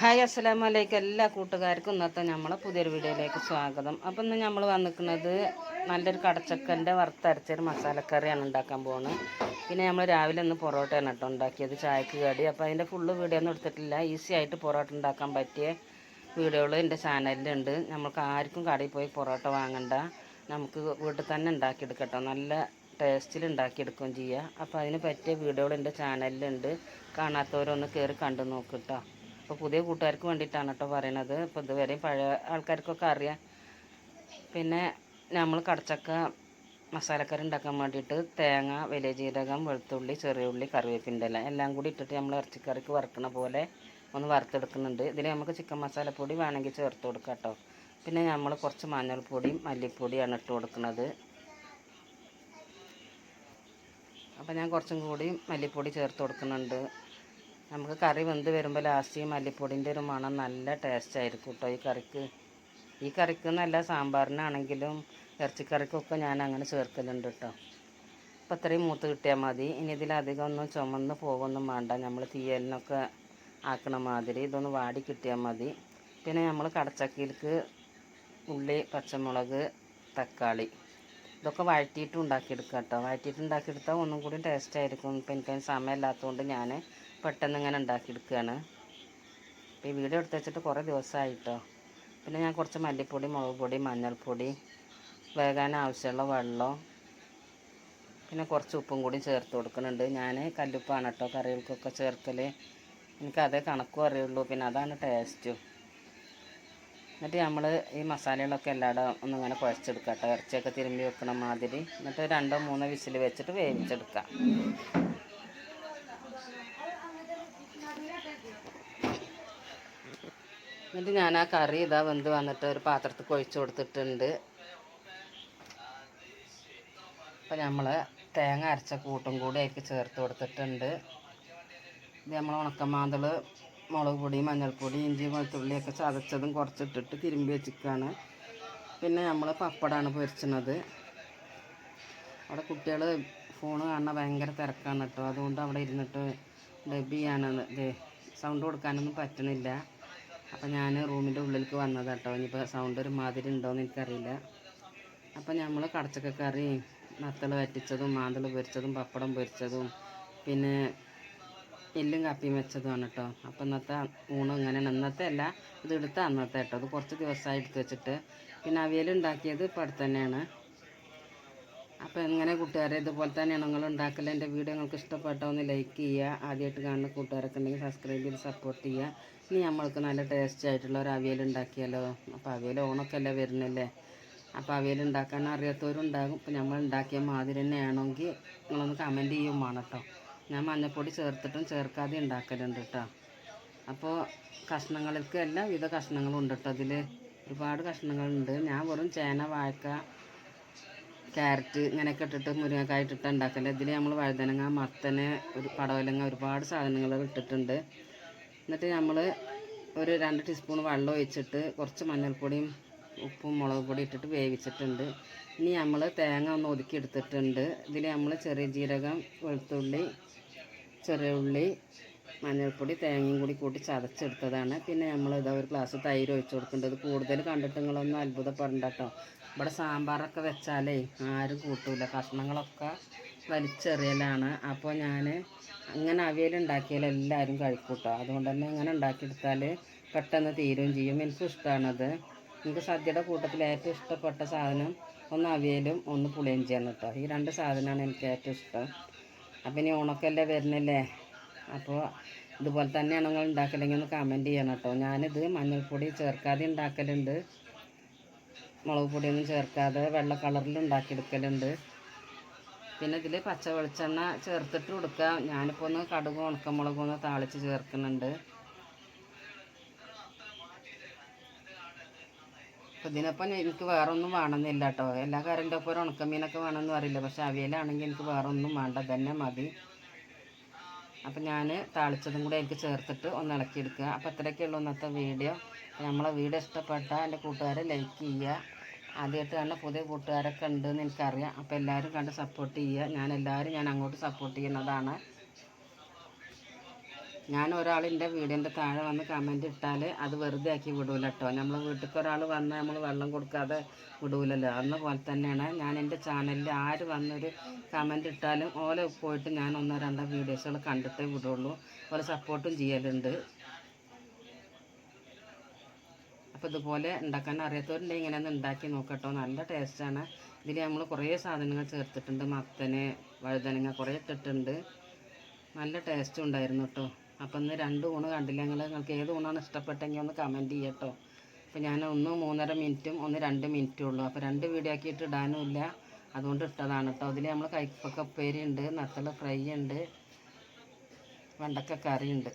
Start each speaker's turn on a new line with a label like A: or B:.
A: Hi അസ്സലാമു അലൈക്കും എല്ലാ കൂട്ടുകാർക്കും ഇന്നത്തെ നമ്മളെ പുതിയൊരു വീഡിയോയിലേക്ക് സ്വാഗതം. അപ്പം ഇന്ന് നമ്മൾ വന്നിരിക്കുന്നത് നല്ലൊരു കടച്ചക്കന്റെ വറുത്തരച്ചൊരു മസാലക്കറിയാണ് ഉണ്ടാക്കാൻ പോകുന്നത് പിന്നെ നമ്മൾ രാവിലെ ഒന്ന് പൊറോട്ടയാണ് കേട്ടോ ഉണ്ടാക്കിയത് ചായക്ക് കടി. അപ്പോൾ അതിന്റെ ഫുള്ള് വീഡിയോ ഒന്നും എടുത്തിട്ടില്ല. ഈസി ആയിട്ട് പൊറോട്ട ഉണ്ടാക്കാൻ പറ്റിയ വീഡിയോകൾ എന്റെ ചാനലിലുണ്ട്. നമുക്ക് ആർക്കും കടയിൽ പോയി പൊറോട്ട വാങ്ങണ്ട. നമുക്ക് വീട്ടിൽ തന്നെ ഉണ്ടാക്കിയെടുക്കട്ടോ. നല്ല ടേസ്റ്റിൽ ഉണ്ടാക്കിയെടുക്കുകയും ചെയ്യുക അപ്പോൾ അതിന് പറ്റിയ വീഡിയോകൾ എന്റെ ചാനലിലുണ്ട്. കാണാത്തവരൊന്ന് കയറി കണ്ടു നോക്കിട്ടോ അപ്പോൾ പുതിയ കൂട്ടുകാർക്ക് വേണ്ടിയിട്ടാണ് കേട്ടോ പറയണത്. ഇപ്പോൾ ഇതുവരെ പഴയ ആൾക്കാർക്കൊക്കെ അറിയാം. പിന്നെ നമ്മൾ കടച്ചക്ക മസാലക്കറി ഉണ്ടാക്കാൻ വേണ്ടിയിട്ട് തേങ്ങ വലിയ ജീരകം വെളുത്തുള്ളി ചെറിയ ഉള്ളി കറിവേപ്പിന്റെ ഇല എല്ലാം കൂടി ഇട്ടിട്ട് നമ്മൾ ഇറച്ചിക്കറിക്ക് വറുക്കണ പോലെ ഒന്ന് വറുത്തെടുക്കുന്നുണ്ട്. ഇതിൽ നമുക്ക് ചിക്കൻ മസാലപ്പൊടി വേണമെങ്കിൽ ചേർത്ത് കൊടുക്കാം കേട്ടോ പിന്നെ നമ്മൾ കുറച്ച് മഞ്ഞൾപ്പൊടിയും മല്ലിപ്പൊടിയാണ് ഇട്ട് കൊടുക്കുന്നത് അപ്പോൾ ഞാൻ കുറച്ചും കൂടി മല്ലിപ്പൊടി ചേർത്ത് കൊടുക്കുന്നുണ്ട്. നമുക്ക് കറി വെന്ത് വരുമ്പോൾ ലാസ്റ്റ് ഈ മല്ലിപ്പൊടിന്റെ ഒരു മണം നല്ല ടേസ്റ്റ് ആയിരിക്കും കേട്ടോ ഈ കറിക്ക്. ഈ കറിക്ക് എന്നല്ല സാമ്പാറിനാണെങ്കിലും ഇറച്ചിക്കറിക്കൊക്കെ ഞാൻ അങ്ങനെ ചേർക്കലുണ്ട് കേട്ടോ അപ്പോൾ അത്രയും മൂത്ത് കിട്ടിയാൽ മതി. ഇനി ഇതിലധികം ഒന്നും ചുമന്ന് പോകൊന്നും വേണ്ട. നമ്മൾ തീയലിനൊക്കെ ആക്കണ മാതിരി ഇതൊന്ന് വാടി കിട്ടിയാൽ മതി. പിന്നെ നമ്മൾ കടച്ചക്കിയിലേക്ക് ഉള്ളി പച്ചമുളക് തക്കാളി ഇതൊക്കെ വഴറ്റിയിട്ട് ഉണ്ടാക്കിയെടുക്കുക കേട്ടോ വഴറ്റിയിട്ട് ഉണ്ടാക്കിയെടുത്താൽ ഒന്നും കൂടി ടേസ്റ്റ് ആയിരിക്കും. ഇപ്പം എനിക്കതിന് സമയമില്ലാത്തതുകൊണ്ട് ഞാൻ പെട്ടെന്ന് ഇങ്ങനെ ഉണ്ടാക്കിയെടുക്കുകയാണ്. അപ്പോൾ ഈ വീഡിയോ എടുത്ത് വെച്ചിട്ട് കുറേ ദിവസമായിട്ടോ. പിന്നെ ഞാൻ കുറച്ച് മല്ലിപ്പൊടി മുളക് പൊടി മഞ്ഞൾപ്പൊടി വേകാൻ ആവശ്യമുള്ള വെള്ളം പിന്നെ കുറച്ച് ഉപ്പും കൂടി ചേർത്ത് കൊടുക്കുന്നുണ്ട്. ഞാൻ കല്ലുപ്പാണ് കേട്ടോ കറികൾക്കൊക്കെ ചേർക്കൽ അതേ കണക്കും അറിയുള്ളൂ. പിന്നെ അതാണ് ടേസ്റ്റും. എന്നിട്ട് നമ്മൾ ഈ മസാലകളൊക്കെ എല്ലായിടും ഒന്നിങ്ങനെ കുഴച്ചെടുക്കാം കേട്ടോ. ഇറച്ചിയൊക്കെ തിരുമ്പി വെക്കണ മാതിരി. എന്നിട്ട് രണ്ടോ മൂന്നോ വിസിൽ വെച്ചിട്ട് വേവിച്ചെടുക്കാം. എന്നിട്ട് ഞാൻ ആ കറി ഇതാ വെന്ത് വന്നിട്ട് ഒരു പാത്രത്തിൽ കൊഴിച്ചു കൊടുത്തിട്ടുണ്ട്. അപ്പം നമ്മൾ തേങ്ങ അരച്ച കൂട്ടും കൂടി അതിലേക്ക് ചേർത്ത് കൊടുത്തിട്ടുണ്ട്. ഇത് നമ്മൾ ഉണക്കമാന്തൾ മുളക് പൊടി മഞ്ഞൾപ്പൊടി ഇഞ്ചി വെളുത്തുള്ളിയൊക്കെ ചതച്ചതും കുറച്ചിട്ടിട്ട് തിരുമ്പി വെച്ചിക്കാണ് പിന്നെ നമ്മൾ പപ്പടമാണ് പൊരിച്ചത്. അവിടെ കുട്ടികൾ ഫോൺ കാണുന്ന ഭയങ്കര തിരക്കാണ് കേട്ടോ. അതുകൊണ്ട് അവിടെ ഇരുന്നിട്ട് ഡബ് ചെയ്യാനത് സൗണ്ട് കൊടുക്കാനൊന്നും പറ്റണില്ല അപ്പം ഞാൻ റൂമിന്റെ ഉള്ളിലേക്ക് വന്നത് കേട്ടോ ഇനിയിപ്പോൾ സൗണ്ട് ഒരു മാതിരി ഉണ്ടോയെന്ന് എനിക്കറിയില്ല. അപ്പം നമ്മൾ കടച്ചക്ക കറി നത്തൾ വറ്റിച്ചതും മാന്തൽ പൊരിച്ചതും പപ്പടം പൊരിച്ചതും പിന്നെ എല്ലും കപ്പിയും വെച്ചതുമാണ് കേട്ടോ അപ്പം ഇന്നത്തെ ഊണ് ഇങ്ങനെയാണ്. ഇന്നത്തെ അല്ല ഇത് എടുത്ത അന്നത്തെ കേട്ടോ അത് കുറച്ച് ദിവസമായി എടുത്ത് വെച്ചിട്ട്. പിന്നെ അവിയൽ ഉണ്ടാക്കിയത് ഇപ്പം അടുത്ത് തന്നെയാണ്. അപ്പോൾ എങ്ങനെ കൂട്ടുകാരെ ഇതുപോലെ തന്നെ നിങ്ങൾ ഉണ്ടാക്കൽ എന്റെ വീഡിയോ നിങ്ങൾക്ക് ഇഷ്ടപ്പെട്ടോ ഒന്ന് ലൈക്ക് ചെയ്യുക. ആദ്യമായിട്ട് കാണുന്ന കൂട്ടുകാരൊക്കെ ഉണ്ടെങ്കിൽ സബ്സ്ക്രൈബ് ചെയ്ത് സപ്പോർട്ട് ചെയ്യുക. ഇനി നമ്മൾക്ക് നല്ല ടേസ്റ്റ് ആയിട്ടുള്ള ഒരു അവിയൽ ഉണ്ടാക്കിയാലോ? അപ്പോൾ അവിയൽ ഓണൊക്കെ അല്ലേ വരുന്നില്ലേ? അപ്പോൾ അവിയൽ ഉണ്ടാക്കാൻ അറിയാത്തവരുണ്ടാകും. ഇപ്പോൾ നമ്മൾ ഉണ്ടാക്കിയ മാതിരി തന്നെയാണെങ്കിൽ നിങ്ങളൊന്ന് കമന്റ് ചെയ്യും വേണം കേട്ടോ ഞാൻ മഞ്ഞൾപ്പൊടി ചേർത്തിട്ടും ചേർക്കാതെ ഉണ്ടാക്കലുണ്ട് കേട്ടോ അപ്പോൾ കഷ്ണങ്ങൾക്ക് എല്ലാ വിധ കഷ്ണങ്ങളും ഉണ്ട് കേട്ടോ അതിൽ ഒരുപാട് കഷ്ണങ്ങളുണ്ട്. ഞാൻ വെറും ചേന വാഴക്ക ക്യാരറ്റ് ഇങ്ങനെയൊക്കെ ഇട്ടിട്ട് മുരിങ്ങക്കായ ഇട്ടിട്ട് ഉണ്ടാക്കൽ. ഇതിൽ നമ്മൾ വഴുതനങ്ങ മത്തന് ഒരു പടവലങ്ങ ഒരുപാട് സാധനങ്ങൾ ഇട്ടിട്ടുണ്ട്. എന്നിട്ട് നമ്മൾ ഒരു രണ്ട് ടീസ്പൂൺ വെള്ളം ഒഴിച്ചിട്ട് കുറച്ച് മഞ്ഞൾപ്പൊടിയും ഉപ്പും മുളക് പൊടി ഇട്ടിട്ട് വേവിച്ചിട്ടുണ്ട്. ഇനി നമ്മൾ തേങ്ങ ഒന്ന് ഒതുക്കി എടുത്തിട്ടുണ്ട്. ഇതിൽ നമ്മൾ ചെറിയ ജീരകം വെളുത്തുള്ളി ചെറിയ ഉള്ളി മഞ്ഞൾപ്പൊടി തേങ്ങയും കൂടി കൂട്ടി ചതച്ചെടുത്തതാണ്. പിന്നെ നമ്മൾ ഇതാ ഒരു ഗ്ലാസ് തൈര് ഒഴിച്ചു കൊടുക്കേണ്ടത് കൂടുതൽ കണ്ടിട്ട് നിങ്ങളൊന്നും അത്ഭുതപ്പെടണ്ട കേട്ടോ ഇവിടെ സാമ്പാറൊക്കെ വെച്ചാലേ ആരും കൂട്ടൂല. കഷ്ണങ്ങളൊക്കെ വലിച്ചെറിയലാണ്. അപ്പോൾ ഞാൻ അങ്ങനെ അവിയൽ ഉണ്ടാക്കിയാൽ എല്ലാവരും കഴിക്കൂട്ടോ. കേട്ടോ അതുകൊണ്ട് തന്നെ അങ്ങനെ ഉണ്ടാക്കിയെടുത്താൽ പെട്ടെന്ന് തീരുകയും ചെയ്യും. എനിക്കും ഇഷ്ടമാണത്. എനിക്ക് സദ്യയുടെ കൂട്ടത്തിൽ ഏറ്റവും ഇഷ്ടപ്പെട്ട സാധനം ഒന്ന് അവിയലും ഒന്ന് പുളിയിഞ്ചിയാണ് കേട്ടോ. ഈ രണ്ട് സാധനമാണ് എനിക്ക് ഏറ്റവും ഇഷ്ടം. അപ്പം ഇനി ഉണക്കല്ലേ വരുന്നില്ലേ? അപ്പോൾ ഇതുപോലെ തന്നെയാണ് നിങ്ങൾ ഉണ്ടാക്കലെങ്കിൽ ഒന്ന് കമന്റ് ചെയ്യണം കേട്ടോ. ഞാനിത് മഞ്ഞൾപ്പൊടി ചേർക്കാതെ ഉണ്ടാക്കലുണ്ട്. മുളക് പൊടിയൊന്നും ചേർക്കാതെ വെള്ള കളറിൽ ഉണ്ടാക്കിയെടുക്കലുണ്ട്. പിന്നെ ഇതിൽ പച്ച വെളിച്ചെണ്ണ ചേർത്തിട്ട് കൊടുക്കാം. ഞാനിപ്പോൾ ഒന്ന് കടുകും ഉണക്കമുളകും ഒന്ന് താളിച്ച് ചേർക്കുന്നുണ്ട്. ഇതിനൊപ്പം എനിക്ക് വേറെ ഒന്നും വേണമെന്നില്ല കേട്ടോ എല്ലാ കറിന്റെ ഒപ്പം ഒരു ഉണക്കമീനൊക്കെ വേണമെന്ന് അറിയില്ല. പക്ഷെ അവിയലാണെങ്കിൽ എനിക്ക് വേറെ ഒന്നും വേണ്ട. തന്നെ മതി. അപ്പം ഞാൻ താളിച്ചതും കൂടെ എനിക്ക് ചേർത്തിട്ട് ഒന്ന് ഇളക്കിയെടുക്കുക. അപ്പോൾ അത്രയൊക്കെ ഉള്ളൂ ഇന്നത്തെ വീഡിയോ. നമ്മളെ വീഡിയോ ഇഷ്ടപ്പെട്ട എന്റെ കൂട്ടുകാരെ ലൈക്ക് ചെയ്യുക. ആദ്യമായിട്ട് കാണുന്ന പുതിയ കൂട്ടുകാരൊക്കെ ഉണ്ടെന്ന് എനിക്കറിയാം. അപ്പോൾ എല്ലാവരും കണ്ട് സപ്പോർട്ട് ചെയ്യുക. ഞാൻ എല്ലാവരും ഞാൻ അങ്ങോട്ട് സപ്പോർട്ട് ചെയ്യുന്നതാണ്. ഞാൻ ഒരാളിന്റെ വീടിന്റെ താഴെ വന്ന് കമന്റ് ഇട്ടാൽ അത് വെറുതെ ആക്കി വിടൂല കേട്ടോ നമ്മൾ വീട്ടിലേക്ക് ഒരാൾ വന്ന് നമ്മൾ വെള്ളം കൊടുക്കാതെ വിടൂലല്ലോ. അന്ന് പോലെ തന്നെയാണ് ഞാൻ എന്റെ ചാനലിൽ ആര് വന്നൊരു കമന്റ് ഇട്ടാലും ഓലെ പോയിട്ട് ഞാൻ ഒന്നോ രണ്ടോ വീഡിയോസുകൾ കണ്ടിട്ടേ വിടുള്ളൂ. ഓലെ സപ്പോർട്ടും ചെയ്യലുണ്ട്. അപ്പോൾ ഇതുപോലെ ഉണ്ടാക്കാൻ അറിയാത്തവരുണ്ടെങ്കിൽ ഇങ്ങനെ ഒന്ന് ഉണ്ടാക്കി നോക്കട്ടോ നല്ല ടേസ്റ്റാണ് ഇതിൽ നമ്മൾ കുറേ സാധനങ്ങൾ ചേർത്തിട്ടുണ്ട്. മത്തന് വഴുതനങ്ങ കുറേ ഇട്ടിട്ടുണ്ട്. നല്ല ടേസ്റ്റും ഉണ്ടായിരുന്നു കേട്ടോ അപ്പം ഇന്ന് രണ്ട് ഊണ് കണ്ടില്ല. നിങ്ങൾ നിങ്ങൾക്ക് ഏത് ഊണാണ് ഇഷ്ടപ്പെട്ടെങ്കിൽ ഒന്ന് കമന്റ് ചെയ്യട്ടോ അപ്പോൾ ഞാൻ ഒന്ന് മൂന്നര മിനിറ്റും ഒന്ന് രണ്ട് മിനിറ്റും ഉള്ളൂ. അപ്പോൾ രണ്ട് വീഡിയോ ആക്കിയിട്ട് ഇടാനും ഇല്ല. അതുകൊണ്ട് ഇട്ടതാണ് കേട്ടോ അതിൽ നമ്മൾ കയ്പ്പൊക്കെ ഉപ്പേരി ഉണ്ട് നത്തള ഫ്രൈ ഉണ്ട് വെണ്ടക്ക കറി ഉണ്ട്.